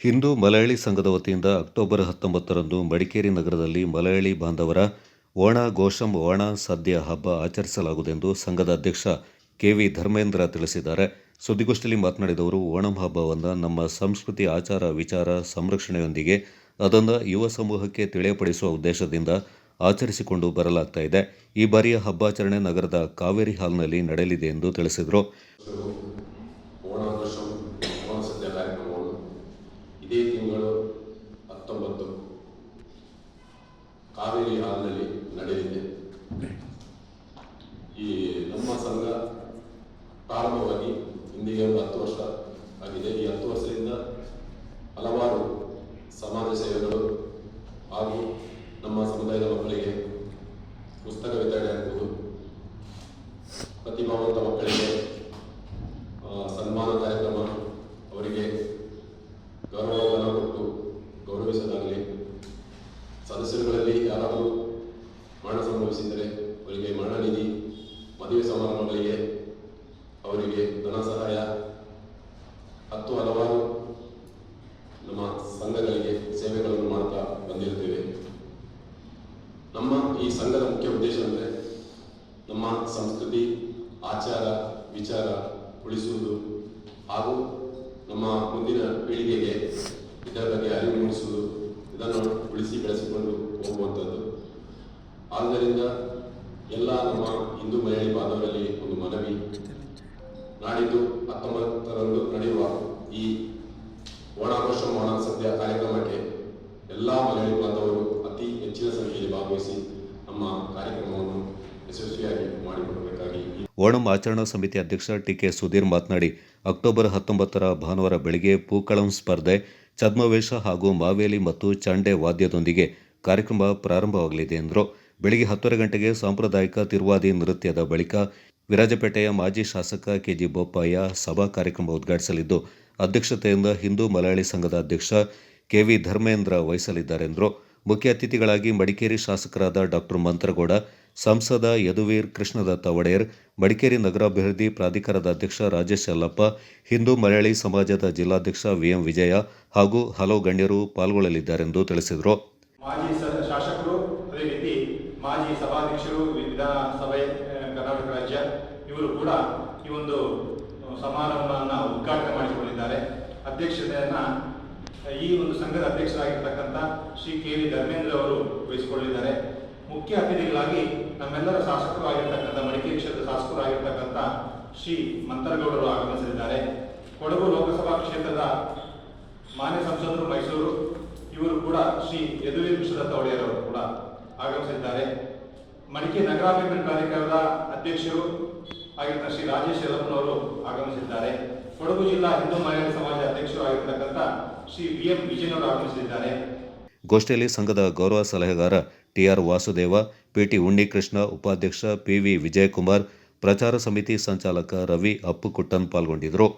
ಹಿಂದೂ ಮಲಯಾಳಿ ಸಂಘದ ವತಿಯಿಂದ ಅಕ್ಟೋಬರ್ ಹತ್ತೊಂಬತ್ತರಂದು ಮಡಿಕೇರಿ ನಗರದಲ್ಲಿ ಮಲಯಾಳಿ ಬಾಂಧವರ ಓಣ ಗೋಷಂ ಓಣ ಸದ್ಯ ಹಬ್ಬ ಆಚರಿಸಲಾಗುವುದೆಂದು ಸಂಘದ ಅಧ್ಯಕ್ಷ ಕೆ ವಿ ಧರ್ಮೇಂದ್ರ ತಿಳಿಸಿದ್ದಾರೆ. ಸುದ್ದಿಗೋಷ್ಠಿಯಲ್ಲಿ ಮಾತನಾಡಿದವರು ಓಣಂ ಹಬ್ಬವನ್ನು ನಮ್ಮ ಸಂಸ್ಕೃತಿ, ಆಚಾರ, ವಿಚಾರ, ಸಂರಕ್ಷಣೆಯೊಂದಿಗೆ ಅದನ್ನು ಯುವ ಸಮೂಹಕ್ಕೆ ತಿಳಿಯಪಡಿಸುವ ಉದ್ದೇಶದಿಂದ ಆಚರಿಸಿಕೊಂಡು ಬರಲಾಗ್ತಾ ಇದೆ. ಈ ಬಾರಿಯ ಹಬ್ಬಾಚರಣೆ ನಗರದ ಕಾವೇರಿ ಹಾಲ್ನಲ್ಲಿ ನಡೆಯಲಿದೆ ಎಂದು ತಿಳಿಸಿದರು ಓಣಾಘೋಷಂ ಓಣ ಸದ್ಯ ಕಾರ್ಯಕ್ರಮವನ್ನು ಇದೇ ತಿಂಗಳು ಹತ್ತೊಂಬತ್ತು. ಕಾವೇರಿ ಹಾಲ್ನಲ್ಲಿ ನಡೆದಿದೆ. ಈ ನಮ್ಮ ಸಂಘ ಪ್ರಾರಂಭವಾಗಿ ಸದಸ್ಯರುಗಳಲ್ಲಿ ಯಾರಾದರೂ ಮರಣ ಸಂಭವಿಸಿದರೆ ಅವರಿಗೆ ಮರಣ ನಿಧಿ ಮದುವೆ ಸಮಾರಂಭಗಳಿಗೆ ಅವರಿಗೆ ಧನ ಸಹಾಯ, ಹತ್ತು ಹಲವಾರು ನಮ್ಮ ಸಂಘಗಳಿಗೆ ಸೇವೆಗಳನ್ನು ಮಾಡ್ತಾ ಬಂದಿರುತ್ತೇವೆ. ನಮ್ಮ ಈ ಸಂಘದ ಮುಖ್ಯ ಉದ್ದೇಶ ಅಂದರೆ ನಮ್ಮ ಸಂಸ್ಕೃತಿ, ಆಚಾರ, ವಿಚಾರ ಉಳಿಸುವುದು ಹಾಗೂ ನಮ್ಮ ಮುಂದಿನ ಪೀಳಿಗೆಗೆ ಇದರ ಬಗ್ಗೆ ಅರಿವು ಮೂಡಿಸುವುದು. ಇದನ್ನು ಉಳಿಸಿ ಬೆಳೆಸಿಕೊಂಡು ಹೋಗುವಂಥದ್ದು. ಆದ್ದರಿಂದ ಎಲ್ಲ ನಮ್ಮ ಹಿಂದೂ ಮಹಿಳೆ ಬಾಂಧವರಲ್ಲಿ ಒಂದು ಮನವಿ. ನಾಡಿದ್ದು ಹತ್ತೊಂಬತ್ತರಂದು ನಡೆಯುವ ಈ ಓಣಾಘೋಷ ಓಣ ಸದ್ಯ ಕಾರ್ಯಕ್ರಮಕ್ಕೆ ಎಲ್ಲ ಮಹಿಳೆ ಬಾಂಧವರು ಅತಿ ಹೆಚ್ಚಿನ ಸಂಖ್ಯೆಯಲ್ಲಿ ಭಾಗವಹಿಸಿ ನಮ್ಮ ಕಾರ್ಯಕ್ರಮವನ್ನು ಯಶಸ್ವಿಯಾಗಿ ಮಾಡಿಕೊಡಬೇಕಾಗಿ ಓಣಂ ಆಚರಣಾ ಸಮಿತಿ ಅಧ್ಯಕ್ಷ ಟಿ ಕೆ ಸುಧೀರ್ ಮಾತನಾಡಿ, ಅಕ್ಟೋಬರ್ ಹತ್ತೊಂಬತ್ತರ ಭಾನುವಾರ ಬೆಳಗ್ಗೆ ಪೂಕಳಂ ಸ್ಪರ್ಧೆ ಛದ್ಮವೇಷ ಹಾಗೂ ಮಾವೇಲಿ ಮತ್ತು ಚಂಡೆ ವಾದ್ಯದೊಂದಿಗೆ ಕಾರ್ಯಕ್ರಮ ಪ್ರಾರಂಭವಾಗಲಿದೆ ಎಂದರು. ಬೆಳಗ್ಗೆ ಹತ್ತುವರೆ ಗಂಟೆಗೆ ಸಾಂಪ್ರದಾಯಿಕ ತಿರುವಾದಿ ನೃತ್ಯದ ಬಳಿಕ ವಿರಾಜಪೇಟೆಯ ಮಾಜಿ ಶಾಸಕ ಕೆಜಿ ಬೋಪಯ್ಯ ಸಭಾ ಕಾರ್ಯಕ್ರಮ ಉದ್ಘಾಟಿಸಲಿದ್ದು, ಅಧ್ಯಕ್ಷತೆಯಿಂದ ಹಿಂದೂ ಮಲಯಾಳಿ ಸಂಘದ ಅಧ್ಯಕ್ಷ ಕೆವಿ ಧರ್ಮೇಂದ್ರ ವಹಿಸಲಿದ್ದಾರೆ ಎಂದರು ಮುಖ್ಯ ಅತಿಥಿಗಳಾಗಿ ಮಡಿಕೇರಿ ಶಾಸಕರಾದ ಡಾಕ್ಟರ್ ಮಂತ್ರಗೌಡ, ಸಂಸದ ಯದುವೀರ್ ಕೃಷ್ಣದತ್ತ ಒಡೆಯರ್, ಮಡಿಕೇರಿ ನಗರಾಭಿವೃದ್ಧಿ ಪ್ರಾಧಿಕಾರದ ಅಧ್ಯಕ್ಷ ರಾಜೇಶ್ ಅಲ್ಲಪ್ಪ ಹಿಂದೂ ಮಲಯಾಳಿ ಸಮಾಜದ ಜಿಲ್ಲಾಧ್ಯಕ್ಷ ವಿಎಂ ವಿಜಯ ಹಾಗೂ ಹಲವು ಗಣ್ಯರು ಪಾಲ್ಗೊಳ್ಳಲಿದ್ದಾರೆಂದು ತಿಳಿಸಿದರು. ಮಾಜಿ ಶಾಸಕರು, ಅದೇ ರೀತಿ ಮಾಜಿ ಸಭಾಧ್ಯಕ್ಷರು ವಿಧಾನಸಭೆ ಕರ್ನಾಟಕ ರಾಜ್ಯ, ಇವರು ಕೂಡ ಈ ಒಂದು, ಸಮಾರಂಭವನ್ನು ಉದ್ಘಾಟನೆ ಮಾಡಿಕೊಂಡಿದ್ದಾರೆ ಅಧ್ಯಕ್ಷತೆಯನ್ನ ಈ ಒಂದು ಸಂಘದ ಅಧ್ಯಕ್ಷರಾಗಿರ್ತಕ್ಕಂಥ ಶ್ರೀ ಕೆ ವಿ ಧರ್ಮೇಂದ್ರ ಅವರು ವಹಿಸಿಕೊಳ್ಳಿದ್ದಾರೆ ಮುಖ್ಯ ಅತಿಥಿಗಳಾಗಿ ನಮ್ಮೆಲ್ಲರ ಶಾಸಕರು ಆಗಿರ್ತಕ್ಕಂಥ, ಮಡಿಕೇರಿ ಕ್ಷೇತ್ರದ ಶಾಸಕರು ಆಗಿರ್ತಕ್ಕಂಥ ಶ್ರೀ ಮಂತರಗೌಡರು ಆಗಮಿಸಲಿದ್ದಾರೆ. ಕೊಡಗು ಲೋಕಸಭಾ ಕ್ಷೇತ್ರದ ಮಾನ್ಯ ಸಂಸದರು ಮೈಸೂರು, ಇವರು ಕೂಡ ಶ್ರೀ ಯದುವೀರ್ ಮಿಶ್ರದತ್ತ ಒಡೆಯರವರು ಕೂಡ ಆಗಮಿಸಿದ್ದಾರೆ ಮಡಿಕೆ ನಗರಾಭಿವೃದ್ಧಿ ಪ್ರಾಧಿಕಾರದ ಅಧ್ಯಕ್ಷರು ಆಗಿರುವ ಶ್ರೀ ರಾಜೇಶ್ ಯಲ್ಲಪ್ಪನವರು ಆಗಮಿಸಿದ್ದಾರೆ. ಕೊಡಗು ಜಿಲ್ಲಾ ಹಿಂದೂ ಮಹಿಳಾ ಸಮಾಜ ಅಧ್ಯಕ್ಷರು ಆಗಿರ್ತಕ್ಕಂಥ ಶ್ರೀ ವಿ ಎಂ ವಿಜಯನವರು ಆಗಮಿಸಿದ್ದಾರೆ. ಗೋಷ್ಠಿಯಲ್ಲಿ ಸಂಘದ ಗೌರವ ಸಲಹೆಗಾರ ಟಿಆರ್ ವಾಸುದೇವ, ಪಿಟಿ ಉಣ್ಣಿಕೃಷ್ಣ, ಉಪಾಧ್ಯಕ್ಷ ಪಿವಿ ವಿಜಯಕುಮಾರ್, ಪ್ರಚಾರ ಸಮಿತಿ ಸಂಚಾಲಕ ರವಿ ಅಪ್ಪುಕುಟ್ಟನ್ ಪಾಲ್ಗೊಂಡಿದ್ದರು.